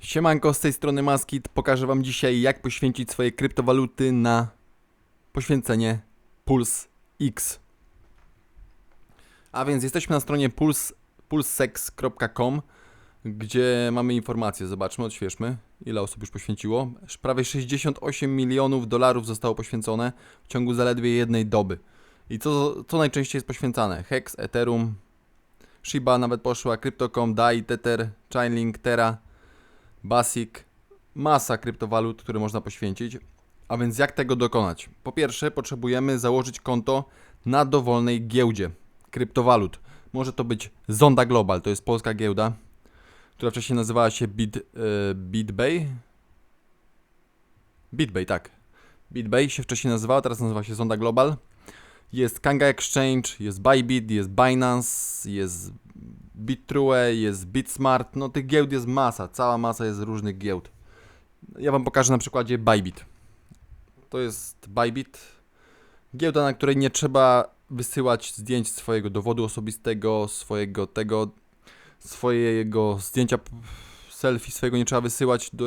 Siemanko, z tej strony Maskit. Pokażę Wam dzisiaj, jak poświęcić swoje kryptowaluty na poświęcenie Pulse X. A więc jesteśmy na stronie puls, pulsex.com, gdzie mamy informacje. Zobaczmy, odświeżmy, ile osób już poświęciło. Prawie 68 milionów dolarów zostało poświęcone w ciągu zaledwie jednej doby. I co, co najczęściej jest poświęcane? Hex, Ethereum, Shiba nawet poszła, Crypto.com, DAI, Tether, Chainlink, Terra, Basic, masa kryptowalut, które można poświęcić. A więc jak tego dokonać? Po pierwsze, potrzebujemy założyć konto na dowolnej giełdzie kryptowalut. Może to być Zonda Global, to jest polska giełda, która wcześniej nazywała się Bit, e, BitBay. BitBay, tak. BitBay się wcześniej nazywała, teraz nazywa się Zonda Global. Jest Kanga Exchange, jest Bybit, jest Binance, jest Bitrue, jest Bitsmart. No tych giełd jest masa, cała masa jest różnych giełd. Ja Wam pokażę na przykładzie Bybit. To jest Bybit, giełda, na której nie trzeba wysyłać zdjęć swojego dowodu osobistego, swojego tego, swojego zdjęcia selfie swojego nie trzeba wysyłać do,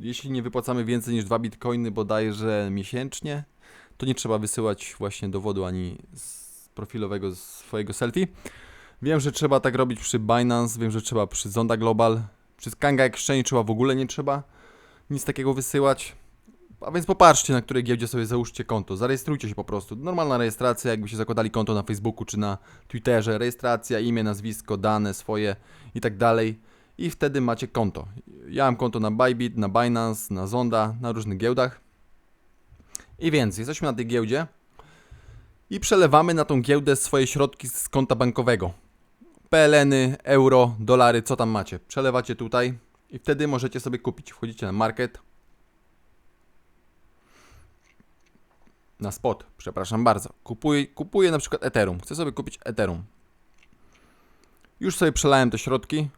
jeśli nie wypłacamy więcej niż 2 bitcoiny bodajże miesięcznie, to nie trzeba wysyłać właśnie dowodu ani profilowego swojego selfie. Wiem, że trzeba tak robić przy Binance, wiem, że trzeba przy Zonda Global, przy Kanga Exchange trzeba w ogóle nie trzeba nic takiego wysyłać. A więc popatrzcie, na której giełdzie sobie załóżcie konto. Zarejestrujcie się po prostu. Normalna rejestracja, jakby się zakładali konto na Facebooku czy na Twitterze. Rejestracja, imię, nazwisko, dane swoje i tak dalej. I wtedy macie konto. Ja mam konto na Bybit, na Binance, na Zonda, na różnych giełdach. I więc jesteśmy na tej giełdzie i przelewamy na tą giełdę swoje środki z konta bankowego. PLN-y, euro, dolary, co tam macie. Przelewacie tutaj i wtedy możecie sobie kupić. Wchodzicie na market. Na spot, przepraszam bardzo. Kupuję, kupuję na przykład Ethereum. Chcę sobie kupić Ethereum. Już sobie przelałem te środki.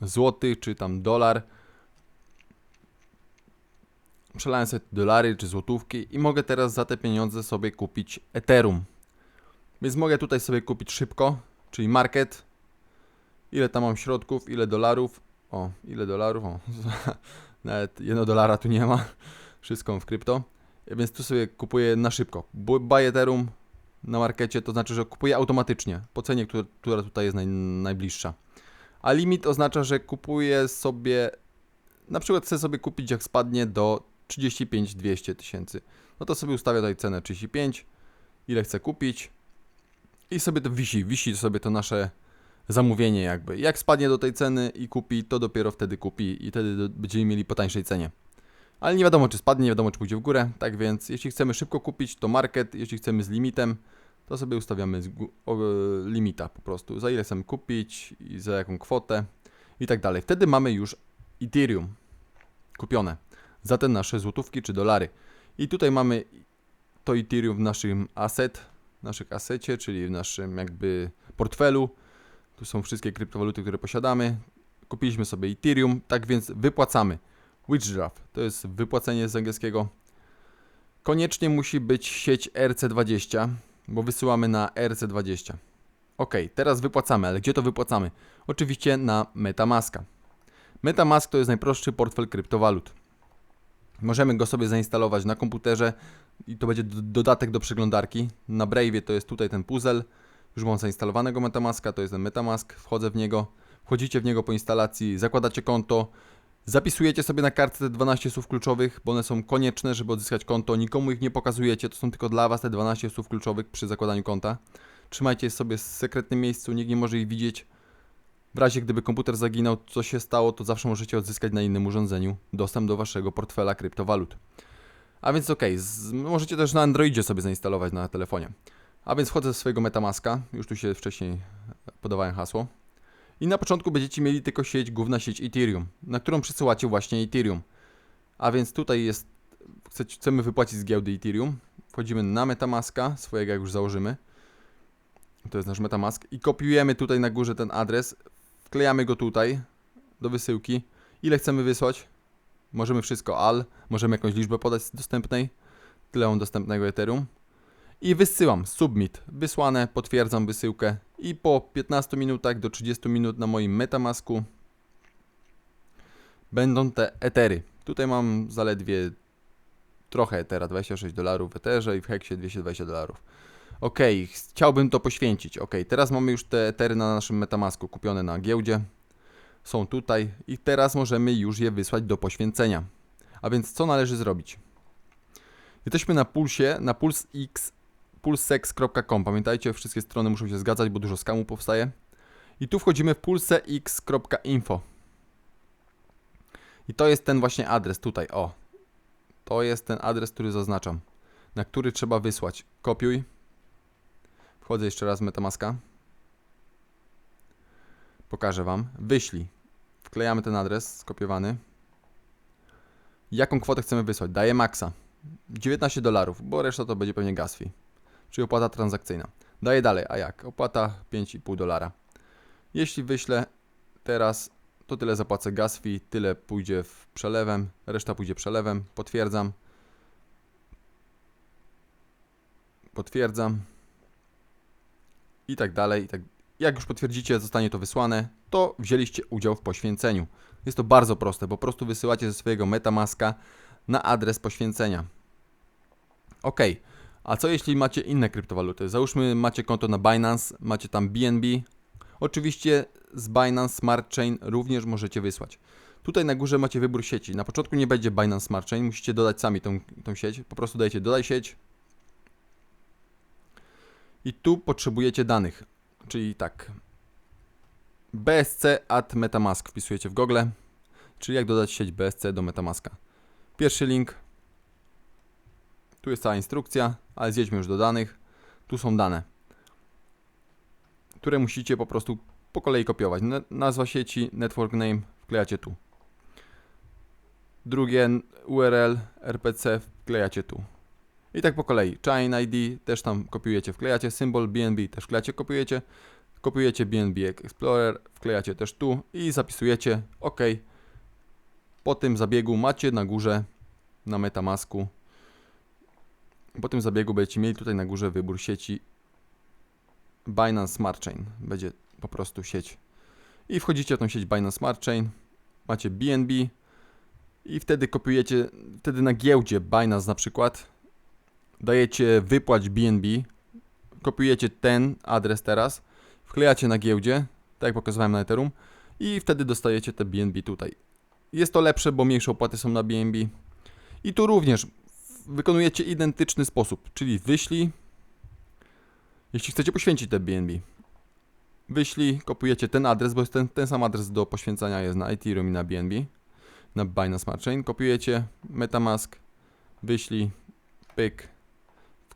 Złoty czy tam dolar. Przelałem sobie dolary czy złotówki i mogę teraz za te pieniądze sobie kupić Ethereum. Więc mogę tutaj sobie kupić szybko, czyli market. Ile tam mam środków, ile dolarów. O, ile dolarów? O, nawet jedno dolara tu nie ma. Wszystko w krypto. Więc tu sobie kupuję na szybko. Bu- Buy Ethereum na markecie, to znaczy, że kupuję automatycznie po cenie, która, tutaj jest naj, najbliższa. A limit oznacza, że kupuję sobie, na przykład chcę sobie kupić jak spadnie do 35-200 tysięcy. No to sobie ustawię tutaj cenę 35, ile chcę kupić i sobie to wisi, wisi sobie to nasze zamówienie jakby. Jak spadnie do tej ceny i kupi, to dopiero wtedy kupi i wtedy będziemy mieli po tańszej cenie. Ale nie wiadomo czy spadnie, nie wiadomo czy pójdzie w górę, tak więc jeśli chcemy szybko kupić, to market, jeśli chcemy z limitem, to sobie ustawiamy z o, limita po prostu, za ile chcemy kupić i za jaką kwotę i tak dalej. Wtedy mamy już Ethereum kupione za te nasze złotówki czy dolary. I tutaj mamy to Ethereum w naszym asset, w naszych asecie, czyli w naszym jakby portfelu. Tu są wszystkie kryptowaluty, które posiadamy. Kupiliśmy sobie Ethereum, tak więc wypłacamy. Witchdraw to jest wypłacenie z angielskiego. Koniecznie musi być sieć RC20, bo wysyłamy na RC20. Ok, teraz wypłacamy, ale gdzie to wypłacamy? Oczywiście na Metamaska. Metamask to jest najprostszy portfel kryptowalut. Możemy go sobie zainstalować na komputerze i to będzie do- dodatek do przeglądarki. Na Brave to jest tutaj ten puzzle. Już mam zainstalowanego Metamaska, to jest ten Metamask. Wchodzę w niego, wchodzicie w niego po instalacji, zakładacie konto, zapisujecie sobie na kartce te 12 słów kluczowych, bo one są konieczne, żeby odzyskać konto. Nikomu ich nie pokazujecie, to są tylko dla Was te 12 słów kluczowych przy zakładaniu konta. Trzymajcie je sobie w sekretnym miejscu, nikt nie może ich widzieć. W razie gdyby komputer zaginął, co się stało, to zawsze możecie odzyskać na innym urządzeniu dostęp do waszego portfela kryptowalut. A więc z- możecie też na Androidzie sobie zainstalować na telefonie. A więc wchodzę z swojego Metamaska, już tu się wcześniej podawałem hasło. I na początku będziecie mieli tylko sieć, główna sieć Ethereum, na którą przesyłacie właśnie Ethereum. A więc tutaj jest, chce- chcemy wypłacić z giełdy Ethereum. Wchodzimy na Metamaska, swojego jak już założymy. To jest nasz Metamask. I kopiujemy tutaj na górze ten adres, wklejamy go tutaj do wysyłki. Ile chcemy wysłać? Możemy wszystko al, możemy jakąś liczbę podać z dostępnej. Tyle mam dostępnego Ethereum. I wysyłam, submit, wysłane, potwierdzam wysyłkę i po 15 minutach do 30 minut na moim Metamasku będą te etery. Tutaj mam zaledwie trochę etera, 26 dolarów w eterze i w heksie 220 dolarów. Ok, chciałbym to poświęcić. Ok, teraz mamy już te etery na naszym Metamasku kupione na giełdzie. Są tutaj i teraz możemy już je wysłać do poświęcenia. A więc co należy zrobić? Jesteśmy na pulsie, na pulsx, pulsex.com. Pamiętajcie, wszystkie strony muszą się zgadzać, bo dużo skamu powstaje. I tu wchodzimy w pulsex.info. I to jest ten właśnie adres tutaj, o. To jest ten adres, który zaznaczam, na który trzeba wysłać. Kopiuj. Wchodzę jeszcze raz w Metamaska. Pokażę Wam. Wyślij. Wklejamy ten adres skopiowany. Jaką kwotę chcemy wysłać? Daję maksa. 19 dolarów, bo reszta to będzie pewnie gas fee, czyli opłata transakcyjna. Daję dalej, a jak? Opłata 5,5 dolara. Jeśli wyślę teraz, to tyle zapłacę gas fee, tyle pójdzie w przelewem, reszta pójdzie przelewem, potwierdzam. Potwierdzam. I tak dalej, i tak. Jak już potwierdzicie, zostanie to wysłane, to wzięliście udział w poświęceniu. Jest to bardzo proste, po prostu wysyłacie ze swojego Metamaska na adres poświęcenia. Ok, a co jeśli macie inne kryptowaluty? Załóżmy macie konto na Binance, macie tam BNB. Oczywiście z Binance Smart Chain również możecie wysłać. Tutaj na górze macie wybór sieci. Na początku nie będzie Binance Smart Chain, musicie dodać sami tą, tą sieć. Po prostu dajecie dodaj sieć. I tu potrzebujecie danych, czyli tak. BSC at Metamask wpisujecie w Google, czyli jak dodać sieć BSC do Metamaska. Pierwszy link. Tu jest cała instrukcja, ale zjedźmy już do danych. Tu są dane, które musicie po prostu po kolei kopiować. Nazwa sieci, network name wklejacie tu. Drugie URL, RPC wklejacie tu. I tak po kolei. Chain ID też tam kopiujecie, wklejacie. Symbol BNB też wklejacie, kopiujecie. Kopiujecie BNB Explorer, wklejacie też tu i zapisujecie OK. Po tym zabiegu macie na górze na Metamasku. Po tym zabiegu będziecie mieli tutaj na górze wybór sieci Binance Smart Chain. Będzie po prostu sieć. I wchodzicie w tą sieć Binance Smart Chain. Macie BNB i wtedy kopiujecie, wtedy na giełdzie Binance na przykład dajecie wypłać BNB, kopiujecie ten adres teraz, wklejacie na giełdzie, tak jak pokazywałem na Ethereum i wtedy dostajecie te BNB tutaj. Jest to lepsze, bo mniejsze opłaty są na BNB. I tu również wykonujecie identyczny sposób, czyli wyślij, jeśli chcecie poświęcić te BNB. Wyślij, kopujecie ten adres, bo ten, ten sam adres do poświęcania jest na Ethereum i na BNB, na Binance Smart Chain. Kopiujecie Metamask, wyślij, pyk,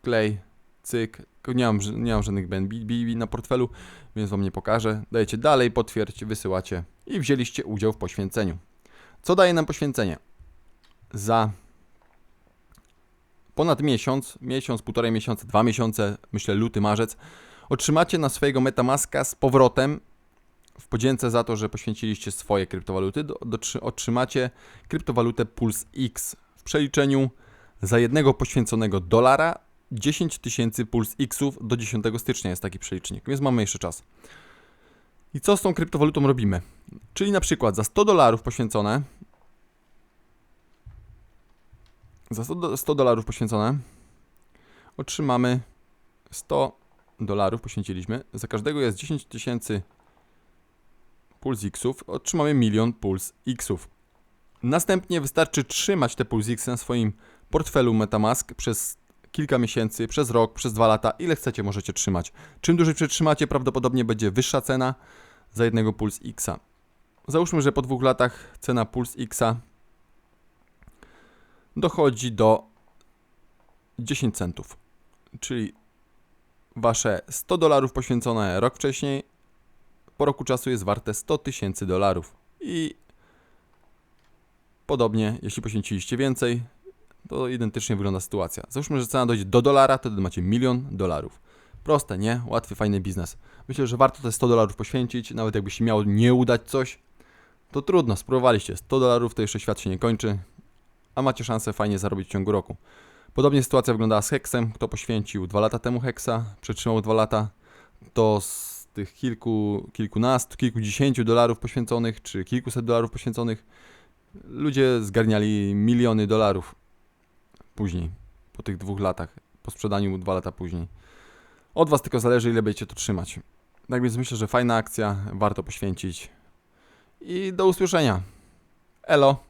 wklej, cyk. Nie mam, nie mam żadnych BNB na portfelu, więc wam nie pokażę. Dajecie dalej, potwierdź, wysyłacie i wzięliście udział w poświęceniu. Co daje nam poświęcenie? Za ponad miesiąc, miesiąc, półtorej miesiąca, dwa miesiące, myślę luty, marzec, otrzymacie na swojego Metamaska z powrotem w podzięce za to, że poświęciliście swoje kryptowaluty, do, do, otrzymacie kryptowalutę Pulse X w przeliczeniu za jednego poświęconego dolara 10 tysięcy Pulse Xów do 10 stycznia jest taki przelicznik, więc mamy jeszcze czas. I co z tą kryptowalutą robimy? Czyli na przykład za 100 dolarów poświęcone za 100 do- 100 dolarów poświęcone otrzymamy 100 dolarów poświęciliśmy. Za każdego jest 10 tysięcy Puls Xów. Otrzymamy milion Puls Xów. Następnie wystarczy trzymać te Puls X na swoim portfelu Metamask przez kilka miesięcy, przez rok, przez dwa lata. Ile chcecie możecie trzymać. Czym dłużej przetrzymacie, prawdopodobnie będzie wyższa cena za jednego Puls Xa. Załóżmy, że po dwóch latach cena Puls Xa dochodzi do 10 centów. Czyli wasze 100 dolarów poświęcone rok wcześniej, po roku czasu jest warte 100 tysięcy dolarów. I podobnie, jeśli poświęciliście więcej, to identycznie wygląda sytuacja. Załóżmy, że cena dojdzie do dolara, wtedy macie milion dolarów. Proste, nie? Łatwy, fajny biznes. Myślę, że warto te 100 dolarów poświęcić, nawet jakby się miało nie udać coś, to trudno, spróbowaliście. 100 dolarów to jeszcze świat się nie kończy, a macie szansę fajnie zarobić w ciągu roku. Podobnie sytuacja wyglądała z Hexem. Kto poświęcił 2 lata temu Hexa, przetrzymał 2 lata, to z tych kilku, kilkunastu, kilkudziesięciu dolarów poświęconych, czy kilkuset dolarów poświęconych, ludzie zgarniali miliony dolarów później, po tych dwóch latach, po sprzedaniu mu dwa lata później. Od was tylko zależy, ile będziecie to trzymać. Tak więc myślę, że fajna akcja, warto poświęcić. I do usłyszenia. Elo.